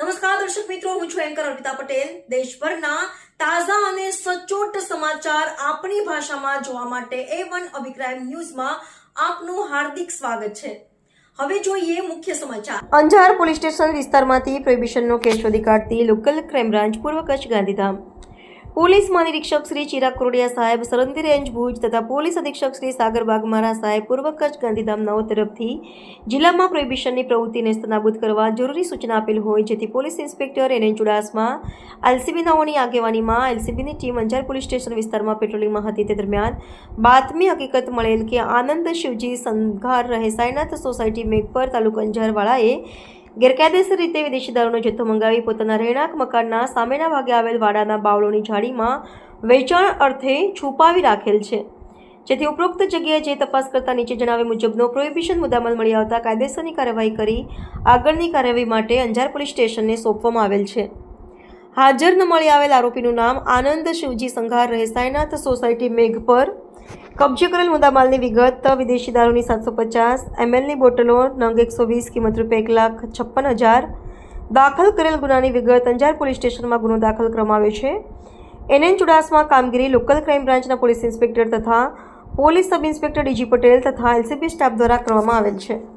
નમસ્કાર, દર્શક મિત્રો, હું છું એન્કર અર્પિતા પટેલ. દેશભરના તાજા અને સચોટ સમાચાર આપણી ભાષામાં જોવા માટે એ વન અભિપ્રાય ન્યૂઝમાં આપનું હાર્દિક સ્વાગત છે. હવે જોઈએ મુખ્ય સમાચાર. અંજાર પોલીસ સ્ટેશન વિસ્તારમાંથી પ્રોહિબિશનનો કેસ શોધી કાઢતી લોકલ ક્રાઇમ બ્રાન્ચ પૂર્વ કચ્છ ગાંધીધામ. પોલીસ મહાનિરીક્ષક શ્રી ચિરાગ કોરડિયા સાહેબ સરંદી રેન્જ ભુજ તથા પોલીસ અધિક્ષક શ્રી સાગર બાગમારા સાહેબ પૂર્વ કચ્છ ગાંધીધામ નવ તરફથી જિલ્લામાં પ્રોહિબિશનની પ્રવૃત્તિને નાબૂદ કરવા જરૂરી સૂચના આપેલ હોય, જેથી police inspector N Chudasama LCB નાઓની આગેવાનીમાં એલસીબીની ટીમ અંજાર પોલીસ સ્ટેશન વિસ્તારમાં પેટ્રોલિંગમાં હતી. તે દરમિયાન બાતમી હકીકત મળેલ કે આનંદ શિવજી સંઘાર રહે સાયનાથ સોસાયટી મેઘપર તાલુકા અંજારવાળાએ ગેરકાયદેસર રીતે વિદેશી દારૂનો જથ્થો મંગાવી પોતાના રહેણાંક મકાનના સામેના ભાગે આવેલ વાડાના બાવળોની જાળીમાં વેચાણ અર્થે છુપાવી રાખેલ છે. જેથી ઉપરોક્ત જગ્યાએ જે તપાસ કરતા નીચે જણાવ્યા મુજબનો પ્રોહિબિશન મુદ્દામાલ મળી આવતા કાયદેસરની કાર્યવાહી કરી આગળની કાર્યવાહી માટે અંજાર પોલીસ સ્ટેશનને સોંપવામાં આવેલ છે. હાજર ન મળી આવેલ આરોપીનું નામ આનંદ શિવજી સંઘાર રહે સાયનાથ સોસાયટી મેઘ પર કબજે કરેલ મુદ્દામાલની વિગત, વિદેશી દારૂની સાતસો પચાસ, એમએલની બોટલો, નંગ એકસો વીસ, કિંમત રૂપિયા એક લાખ છપ્પન હજાર. દાખલ કરેલ ગુનાની વિગત અંજાર પોલીસ સ્ટેશનમાં ગુનો દાખલ કરવામાં આવ્યો છે. એનએન ચુડાસમા કામગીરી લોકલ ક્રાઇમ બ્રાન્ચના પોલીસ ઇન્સ્પેક્ટર તથા police sub inspector DG Patel તથા એલસીબી સ્ટાફ દ્વારા કરવામાં આવેલ છે.